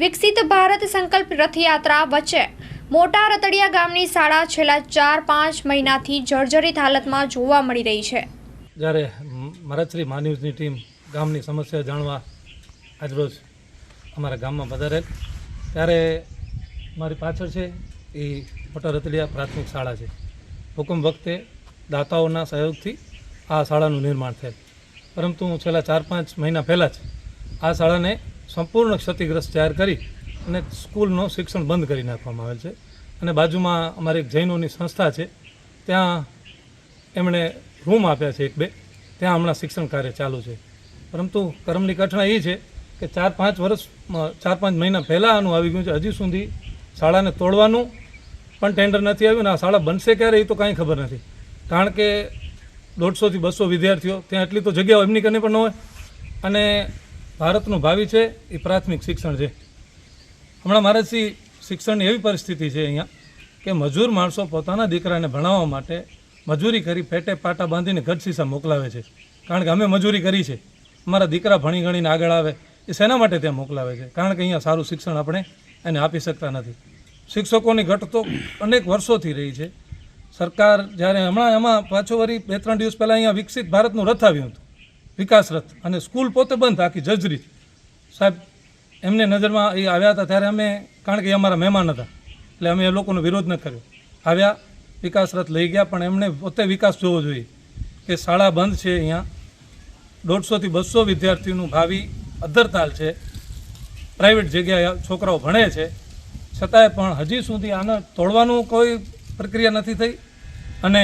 વિકસિત ભારત સંકલ્પ રથયાત્રા વચ્ચે મોટા રતડિયા ગામની શાળા છેલ્લા ચાર પાંચ મહિનાથી જર્જરિત હાલતમાં જોવા મળી રહી છે. જ્યારે મરતશ્રી માન્યુઝની ટીમ ગામની સમસ્યા જાણવા આજરોજ અમારા ગામમાં પધારેલ, ત્યારે મારી પાછળ છે એ મોટા રતડિયા પ્રાથમિક શાળા છે. હુકમ વખતે દાતાઓના સહયોગથી આ શાળાનું નિર્માણ થયેલ. પરંતુ છેલ્લા ચાર પાંચ મહિના પહેલાં જ આ શાળાને સંપૂર્ણ ક્ષતિગ્રસ્ત જાહેર કરી અને સ્કૂલનું શિક્ષણ બંધ કરી નાખવામાં આવેલ છે. અને બાજુમાં અમારી એક જૈનોની સંસ્થા છે. ત્યાં એમણે રૂમ આપ્યા છે એક બે. ત્યાં હમણાં શિક્ષણ કાર્ય ચાલુ છે. પરંતુ કર્મની કઠણાઈ એ છે કે ચાર પાંચ વર્ષ ચાર પાંચ મહિના પહેલાં આનું આવી ગયું છે. હજી સુધી શાળાને તોડવાનું પણ ટેન્ડર નથી આવ્યું ને આ શાળા બનશે ક્યારે એ તો કાંઈ ખબર નથી. કારણ કે દોઢસોથી બસો વિદ્યાર્થીઓ, ત્યાં એટલી તો જગ્યાઓ એમની કને પણ ન હોય. અને ભારતનું ભાવિ છે, એ પ્રાથમિક શિક્ષણ છે. હમણાં મારાથી શિક્ષણની એવી પરિસ્થિતિ છે અહીંયા કે મજૂર માણસો પોતાના દીકરાને ભણાવવા માટે મજૂરી કરી પેટે પાટા બાંધીને સીસા મોકલાવે છે. કારણ કે અમે મજૂરી કરી છે. અમારા દીકરા ભણી ગણીને આગળ આવે, એ શેના માટે ત્યાં મોકલાવે છે? કારણ કે અહીંયા સારું શિક્ષણ આપણે એને આપી શકતા નથી. શિક્ષકોની ઘટ તો અનેક વર્ષોથી રહી છે. સરકાર જ્યારે હમણાં એમાં પાછો વળી બે ત્રણ દિવસ પહેલાં અહીંયા વિકસિત ભારતનું રથ આવ્યું હતું. વિકાસ રથ અને સ્કૂલ પોતે બંધ આખી જજરી સાહેબ, એમને નજરમાં એ આવ્યા હતા ત્યારે અમે, કારણ કે એ અમારા મહેમાન હતા, એટલે અમે એ લોકોનો વિરોધ ન કર્યો. આવ્યા વિકાસરથ લઈ ગયા, પણ એમણે પોતે વિકાસ જોવો જોઈએ કે શાળા બંધ છે અહીંયા. દોઢસોથી બસો વિદ્યાર્થીઓનું ભાવિ અધરતાલ છે. પ્રાઇવેટ જગ્યાએ છોકરાઓ ભણે છે. છતાંય પણ હજી સુધી આને તોડવાનું કોઈ પ્રક્રિયા નથી થઈ. અને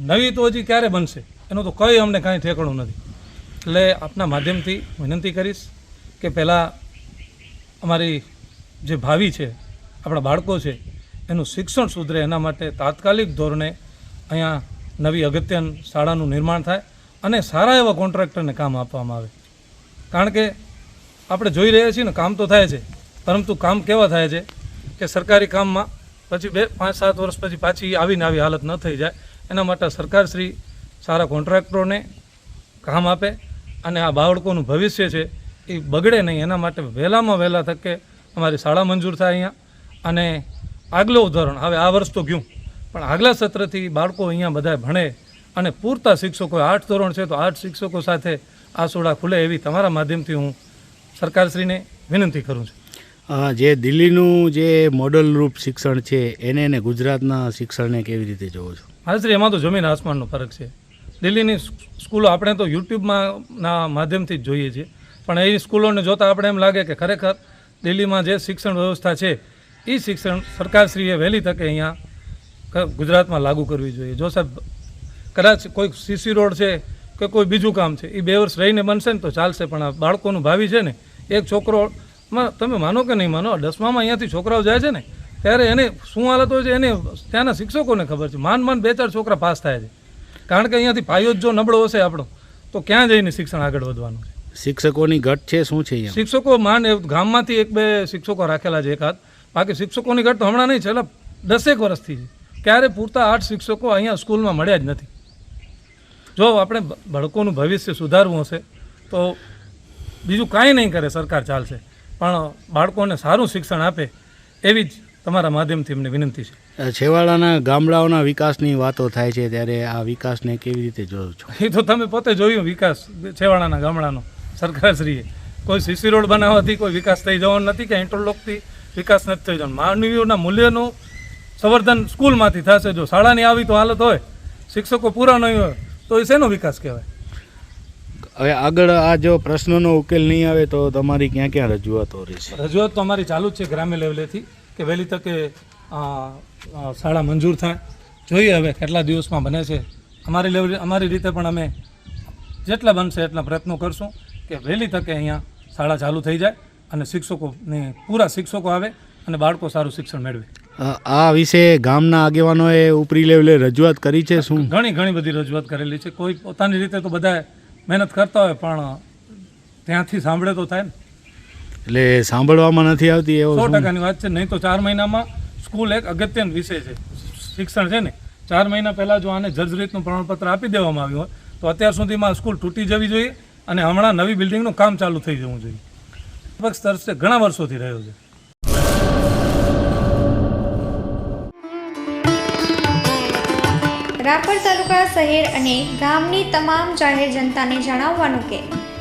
નવી તો હજી ક્યારે બનશે? એનું તો કંઈ અમને કાંઈ ઠેકણું નથી. એટલે આપના માધ્યમથી વિનંતી કરીશ કે પહેલાં અમારી જે ભાવિ છે, આપણા બાળકો છે, એનું શિક્ષણ સુધરે એના માટે તાત્કાલિક ધોરણે અહીંયા નવી અગત્યન શાળાનું નિર્માણ થાય અને સારા એવા કોન્ટ્રાક્ટરને કામ આપવામાં આવે. કારણ કે આપણે જોઈ રહ્યા છીએ ને, કામ તો થાય છે, પરંતુ કામ કેવા થાય છે કે સરકારી કામમાં પછી બે, પાંચ, સાત વર્ષ પછી પાછી આવીને આવી હાલત ન થઈ જાય. એના માટે સરકારશ્રી સારા કોન્ટ્રાક્ટરોને કામ આપે અને આ બાળકોનું ભવિષ્ય છે એ બગડે નહીં. એના માટે વહેલામાં વહેલા તકે અમારી શાળા મંજૂર થાય અહીંયા. અને આગલું ઉદાહરણ હવે આ વર્ષ તો ગયું પણ આગલા સત્રથી બાળકો અહીંયા બધા ભણે અને પૂરતા શિક્ષકો આઠ ધોરણ છે તો આઠ શિક્ષકો સાથે આ સોડા ખુલે એવી તમારા માધ્યમથી હું સરકારશ્રીને વિનંતી કરું છું. જે દિલ્હીનું જે મોડલ રૂપ શિક્ષણ છે એને અને ગુજરાતના શિક્ષણને કેવી રીતે જોવો છો? હાજરી એમાં તો જમીન આસમાનનો ફરક છે. દિલ્હીની સ્કૂલો આપણે તો યુટ્યુબમાં ના માધ્યમથી જ જોઈએ છીએ. પણ એ સ્કૂલોને જોતાં આપણે એમ લાગે કે ખરેખર દિલ્હીમાં જે શિક્ષણ વ્યવસ્થા છે એ શિક્ષણ સરકારશ્રીએ વહેલી તકે અહીંયા ગુજરાતમાં લાગુ કરવી જોઈએ. જો સાહેબ, કદાચ કોઈ સીસી રોડ છે કે કોઈ બીજું કામ છે એ બે વર્ષ રહીને બનશે ને તો ચાલશે, પણ આ બાળકોનું ભાવિ છે ને, એક છોકરોમાં તમે માનો કે નહીં માનો દસમામાં અહીંયાથી છોકરાઓ જાય છે ને, ત્યારે એને શું હાલત હોય છે, એને ત્યાંના શિક્ષકોને ખબર છે. માન માન બે ચાર છોકરા પાસ થાય છે. કારણ કે અહીંયાથી પાયો જ જો નબળો હશે આપણો તો ક્યાં જઈને શિક્ષણ આગળ વધવાનું છે? શિક્ષકોની ઘટ છે શું છે શિક્ષકો માન ગામમાંથી એક બે શિક્ષકો રાખેલા છે એકાદ બાકી શિક્ષકોની ઘટ તો હમણાં નહીં છેલ્લા દસેક વર્ષથી છે. ક્યારે પૂરતા આઠ શિક્ષકો અહીંયા સ્કૂલમાં મળ્યા જ નથી. જો આપણે બાળકોનું ભવિષ્ય સુધારવું હશે તો બીજું કાંઈ નહીં કરે સરકાર ચાલશે. પણ બાળકોને સારું શિક્ષણ આપે એવી જ તમારા માધ્યમથી અમને વિનંતી છે. છેવાડાના ગામડાઓના વિકાસની વાતો થાય છે ત્યારે આ વિકાસને કેવી રીતે જોયો છો? એ તો તમે પોતે જોયું વિકાસ છેવાડાના ગામડાનો સરકારશ્રીએ. કોઈ સીસી રોડ બનાવવાથી કોઈ વિકાસ થઈ જવાનો નથી કે ઇન્ટરલોકથી વિકાસ નથી થઈ જવાનો. માનવીઓના મૂલ્યનું સંવર્ધન સ્કૂલમાંથી થશે. જો શાળાની આવી તો હાલત હોય શિક્ષકો પૂરા નહીં હોય તો એ શેનો વિકાસ કહેવાય? હવે આગળ આ જો પ્રશ્નોનો ઉકેલ નહીં આવે તો તમારી ક્યાં ક્યાં રજૂઆતો રહેશે? રજૂઆત તો અમારી ચાલુ જ છે ગ્રામ્ય લેવલેથી. કે વહેલી તકે શાળા મંજૂર થાય. જોઈએ હવે કેટલા દિવસમાં બને છે. અમારી લેવલ અમારી રીતે પણ અમે જેટલા બનશે એટલા પ્રયત્નો કરશું કે વહેલી તકે અહીંયા શાળા ચાલુ થઈ જાય અને શિક્ષકોને પૂરા શિક્ષકો આવે અને બાળકો સારું શિક્ષણ મેળવે. આ વિશે ગામના આગેવાનોએ ઉપરી લેવલે રજૂઆત કરી છે શું? ઘણી ઘણી બધી રજૂઆત કરેલી છે. કોઈ પોતાની રીતે તો બધા મહેનત કરતા હોય પણ ત્યાંથી સાંભળે તો થાય ને. એટલે સાંભળવામાં નથી આવતી એવો સો ટકાની વાત છે નહીં તો ચાર મહિનામાં સ્કૂલ એક અગત્યનો વિષય છે. શિક્ષણ છે ને? ચાર મહિના પહેલાં જો આને જર્જરીતનું પ્રમાણપત્ર આપી દેવામાં આવ્યું હોય તો અત્યાર સુધીમાં સ્કૂલ તૂટી જવી જોઈએ અને હમણાં નવી બિલ્ડિંગનું કામ ચાલુ થઈ જવું જોઈએ. લગભગ સ્તર ઘણા વર્ષોથી રહ્યો છે. રાપર તાલુકા શહેર અને ગામની તમામ જાહેર જનતાને જણાવવાનું કે